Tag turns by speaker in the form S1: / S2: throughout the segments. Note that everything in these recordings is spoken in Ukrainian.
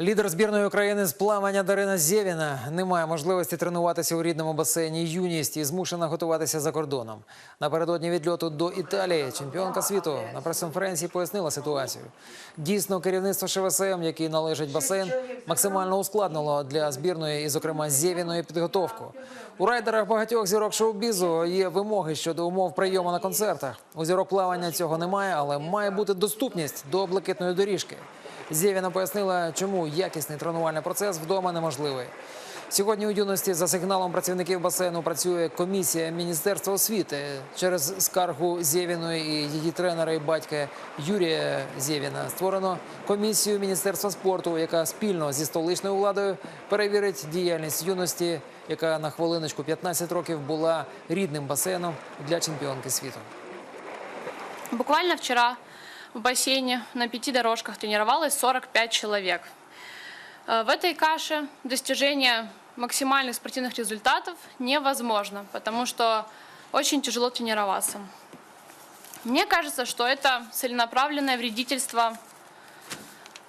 S1: Лідер збірної України з плавання Дарина Зєвіна не має можливості тренуватися у рідному басейні юність і змушена готуватися за кордоном. Напередодні відльоту до Італії чемпіонка світу на прес-конференції пояснила ситуацію. Дійсно, керівництво ШВСМ, який належить басейн, максимально ускладнило для збірної і, зокрема, Зєвіної підготовку. У райдерах багатьох зірок шоу-бізу є вимоги щодо умов прийому на концертах. У зірок плавання цього немає, але має бути доступність до блакитної доріжки. Зєвіна пояснила, чому якісний тренувальний процес вдома неможливий. Сьогодні у юності за сигналом працівників басейну працює комісія Міністерства освіти. Через скаргу Зєвіної і її тренера і батька Юрія Зєвіна створено комісію Міністерства спорту, яка спільно зі столичною владою перевірить діяльність юності, яка на хвилиночку 15 років була рідним басейном для чемпіонки світу.
S2: Буквально вчера в бассейне на пяти дорожках тренировалось 45 человек. Э, В этой каше достижение максимальных спортивных результатов невозможно, потому что очень тяжело тренироваться. Мне кажется, что это целенаправленное вредительство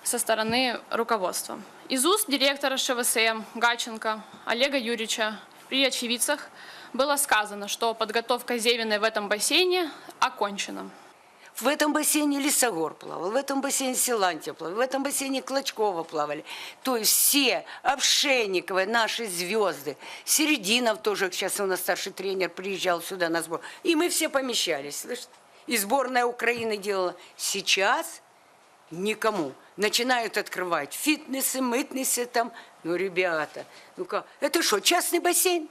S2: со стороны руководства. Из уст директора ШВСМ Гаченко Олега Юрьевича при очевидцах было сказано, что подготовка Зевиной в этом бассейне окончена.
S3: В этом бассейне Лисогор плавал, в этом бассейне Силантьев плавал, в этом бассейне Клочкова плавали. То есть все, Обшенниковы, наши звезды, Серединов тоже, сейчас у нас старший тренер, приезжал сюда на сбор. И мы все помещались, слышите? И сборная Украины делала. Сейчас никому. Начинают открывать фитнесы, мытнесы там. Ну, ребята, ну-ка, это что, частный бассейн?